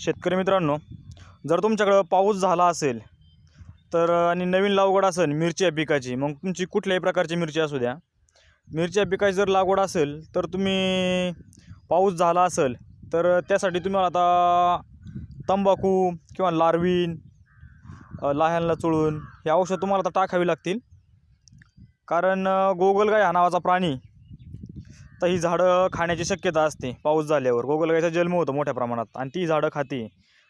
शेतकरी मित्रांनो जर तुमच्याकडं पाऊस झाला असेल तर आणि नवीन लागवड असेल मिरची या पिकाची मग तुमची कुठल्याही प्रकारची मिरची असू द्या. मिरची या पिकाची जर लागवड असेल तर तुम्ही पाऊस झाला असेल तर त्यासाठी तुम्हाला आता तंबाखू किंवा लार्विन लहानला चुळून चोळून हे औषध तुम्हाला आता टाकावी लागतील. कारण गोगलगाय हा नावाचा प्राणी तर ही झाडं खाण्याची शक्यता असते पाऊस झाल्यावर. गोगलगायचा जन्म होतो मोठ्या प्रमाणात आणि ती झाडं खाते.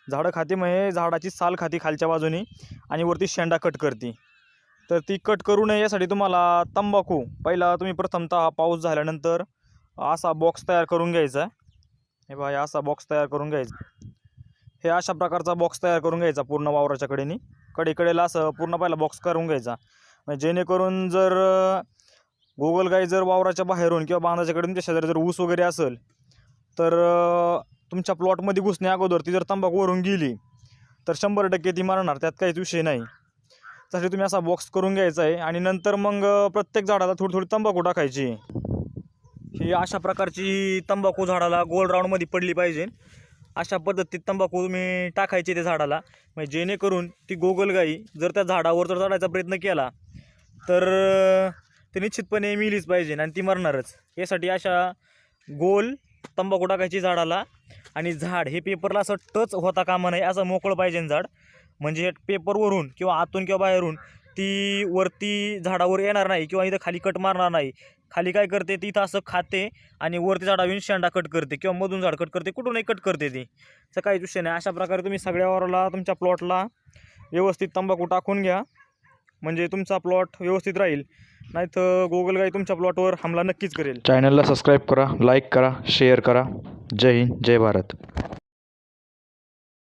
झाडं खाते म्हणजे झाडाची साल खाती खालच्या बाजूनी आणि वरती शेंडा कट करते. तर ती कट करू नये यासाठी तुम्हाला तंबाखू पहिला तुम्ही प्रथमतः हा पाऊस झाल्यानंतर असा बॉक्स तयार करून घ्यायचा. हे बघा असा बॉक्स तयार करून घ्यायचा. हे अशा प्रकारचा बॉक्स तयार करून घ्यायचा पूर्ण वावराच्या कडेनी. कडेकडेला असं पूर्ण पहिला बॉक्स करून घ्यायचा. म्हणजे जेणेकरून जर गोगलगाई जर वावराच्या बाहेरून किंवा बांधाच्याकडून त्या तुमच्या शेजारी जर ऊस वगैरे असेल तर तुमच्या प्लॉटमध्ये घुसण्या अगोदर ती जर तंबाखू वरून गेली तर शंभर टक्के ती मारणार त्यात काहीच विषय नाही. त्यासाठी तुम्ही असा बॉक्स करून घ्यायचा आहे आणि नंतर मग प्रत्येक झाडाला थोडी थोडी तंबाखू टाकायची. ही अशा प्रकारची तंबाखू झाडाला गोल राऊंडमध्ये पडली पाहिजे. अशा पद्धतीत तंबाखू तुम्ही टाकायची त्या झाडाला. म्हणजे जेणेकरून ती गोगलगाई जर त्या झाडावर जर चढायचा प्रयत्न केला तर ते निश्चितपणे मिलीच पाहिजे आणि ती मरणारच. यासाठी अशा गोल तंबाखू टाकायची झाडाला आणि झाड हे पेपरला असं टच होता कामा नये असं मोकळं पाहिजे झाड. म्हणजे पेपरवरून किंवा आतून किंवा बाहेरून ती वरती झाडावर येणार नाही किंवा इथं खाली कट मारणार नाही. खाली काय करते? ती इथं असं खाते आणि वरती झाडावरून शेंडा कट करते किंवा मधून झाड कट करते कुठूनही कट करते ती. तर काहीच विषय नाही. अशा प्रकारे तुम्ही सगळ्या वावराला तुमच्या प्लॉटला व्यवस्थित तंबाखू टाकून घ्या. म्हणजे तुमचा प्लॉट व्यवस्थित राहील. नाही तर गोगलगाई तुमच्या प्लॉटवर हमला नक्कीच करेल. चॅनलला सबस्क्राईब करा लाईक करा शेअर करा. जय हिंद जय भारत.